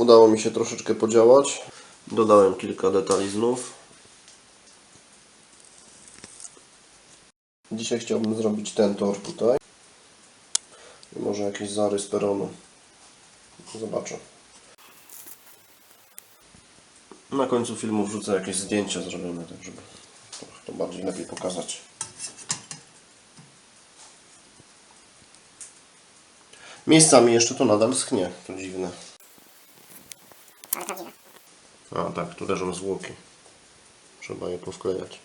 Udało mi się troszeczkę podziałać. Dodałem kilka detali znów. Dzisiaj chciałbym zrobić ten tor tutaj. I może jakiś zarys peronu. Zobaczę. Na końcu filmu wrzucę jakieś zdjęcia zrobione, tak żeby to bardziej lepiej pokazać. Miejscami jeszcze to nadal schnie, to dziwne. A tak, tu leżą zwłoki. Trzeba je powklejać.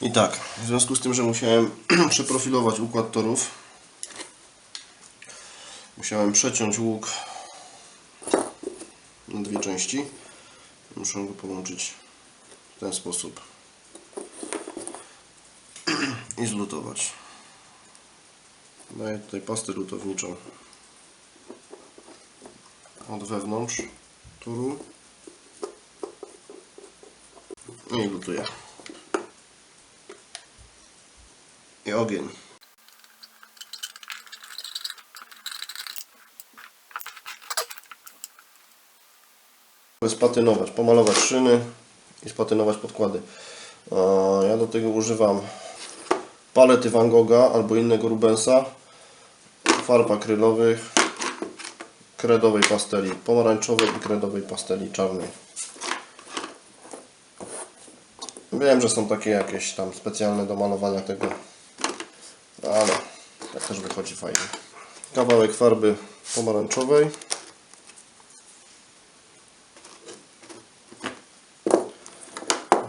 I tak, w związku z tym, że musiałem przeprofilować układ torów, musiałem przeciąć łuk na dwie części. Muszę go połączyć w ten sposób i zlutować. Daję tutaj pastę lutowniczą od wewnątrz toru No i lutuję. I ogień. Spatynować, pomalować szyny i spatynować podkłady. Ja do tego używam palety Van Gogha albo innego Rubensa, farb akrylowych, kredowej pasteli pomarańczowej i kredowej pasteli czarnej. Wiem, że są takie jakieś tam specjalne do malowania tego, ale tak też wychodzi fajnie. Kawałek farby pomarańczowej.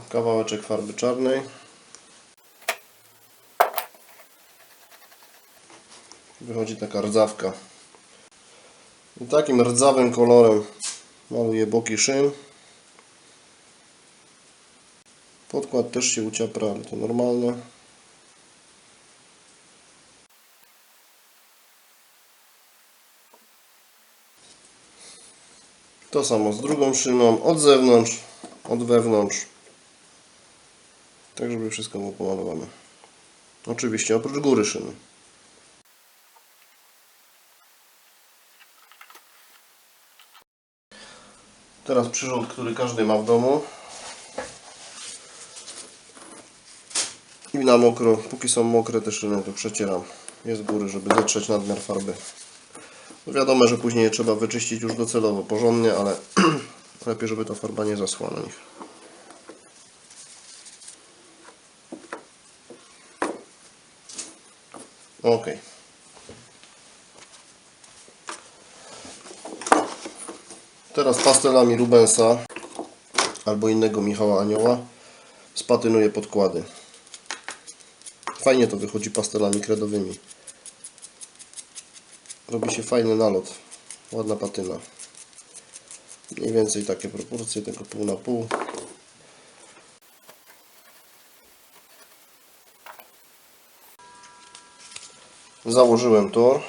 Kawałeczek farby czarnej. Wychodzi taka rdzawka. I takim rdzawym kolorem maluję boki szyn. Podkład też się uciapra, ale to normalne. To samo z drugą szyną, od zewnątrz, od wewnątrz. Tak, żeby wszystko było pomalowane. Oczywiście oprócz góry szyny. Teraz przyrząd, który każdy ma w domu. I na mokro, póki są mokre te szyny, to przecieram je z góry, żeby zetrzeć nadmiar farby. No wiadomo, że później je trzeba wyczyścić już docelowo, porządnie, ale lepiej, żeby ta farba nie zaschła na nich. Ok. Teraz pastelami Rubensa albo innego Michała Anioła spatynuję podkłady. Fajnie to wychodzi pastelami kredowymi. Robi się fajny nalot. Ładna patyna. Mniej więcej takie proporcje, tego pół na pół. Założyłem tor.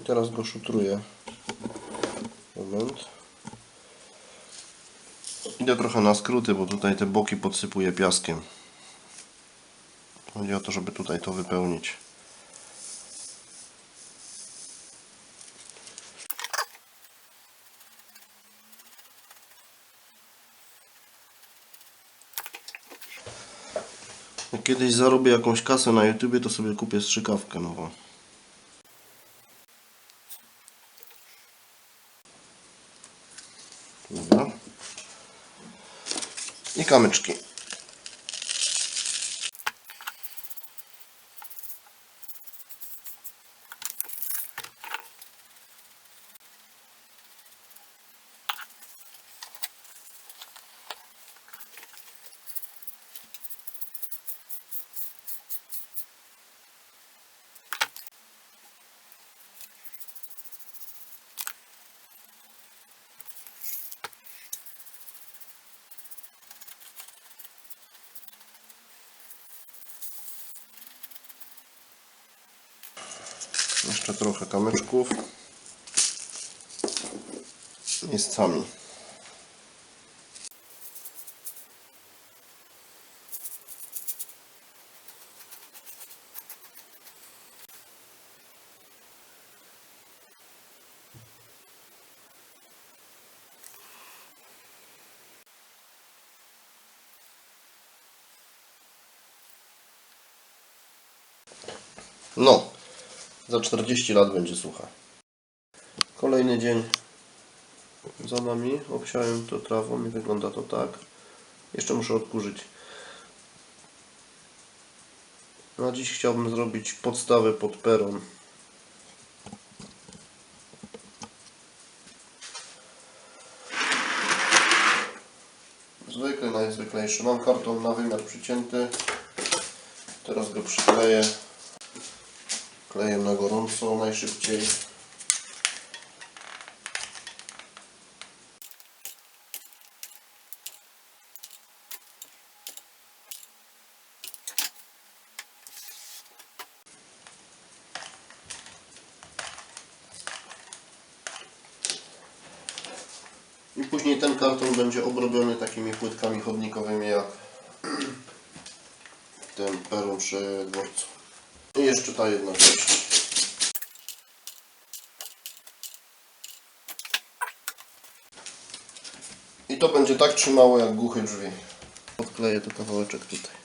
I teraz go szutruję. Idę trochę na skróty, bo tutaj te boki podsypuję piaskiem. Chodzi o to, żeby tutaj to wypełnić. Kiedyś zarobię jakąś kasę na YouTubie, to sobie kupię strzykawkę nową. Dobra. I kamyczki. Jeszcze trochę kamyczków. Miejscami. No, za 40 lat będzie sucha. Kolejny dzień za nami. Obsiałem to trawą i wygląda to tak. Jeszcze muszę odkurzyć. Na dziś chciałbym zrobić podstawę pod peron. Zwykły, najzwyklejszy. Mam karton na wymiar przycięty. Teraz go przykleję. Kleję na gorąco najszybciej. I później ten karton będzie obrobiony takimi płytkami chodnikowymi jak ten peron przy dworcu. I jeszcze ta jedna rzecz. I to będzie tak trzymało jak głuche drzwi. Odkleję tu kawałeczek tutaj.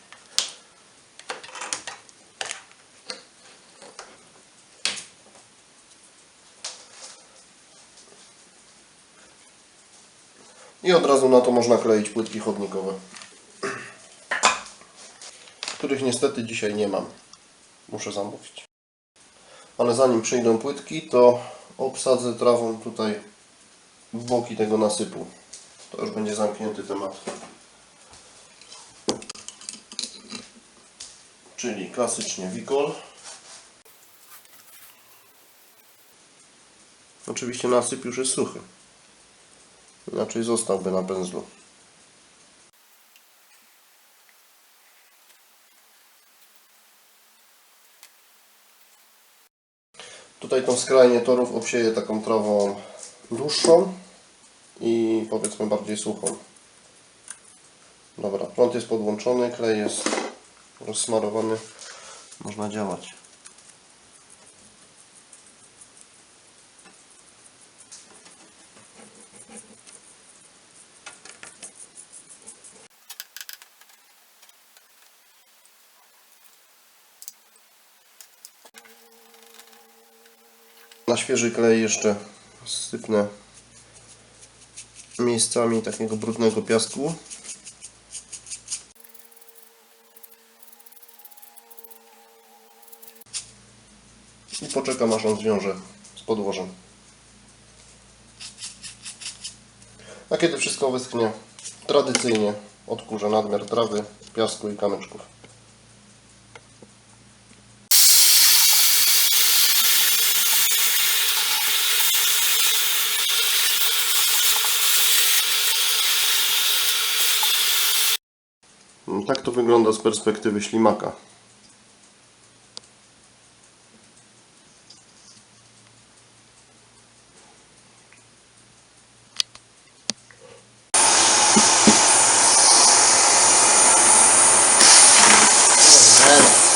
I od razu na to można kleić płytki chodnikowe. Których niestety dzisiaj nie mam. Muszę zamówić. Ale zanim przyjdą płytki, to obsadzę trawą tutaj boki tego nasypu. To już będzie zamknięty temat. Czyli klasycznie wikol. Oczywiście nasyp już jest suchy. Inaczej zostałby na pędzlu. Tutaj tą skrajnię torów obsieję taką trawą dłuższą i powiedzmy bardziej suchą. Dobra, prąd jest podłączony, klej jest rozsmarowany. Można działać. Na świeży klej jeszcze sypnę miejscami takiego brudnego piasku. I poczekam aż on zwiąże z podłożem. A kiedy wszystko wyschnie, tradycyjnie odkurzę nadmiar trawy, piasku i kamyczków. Mm, tak to wygląda z perspektywy ślimaka. Amen.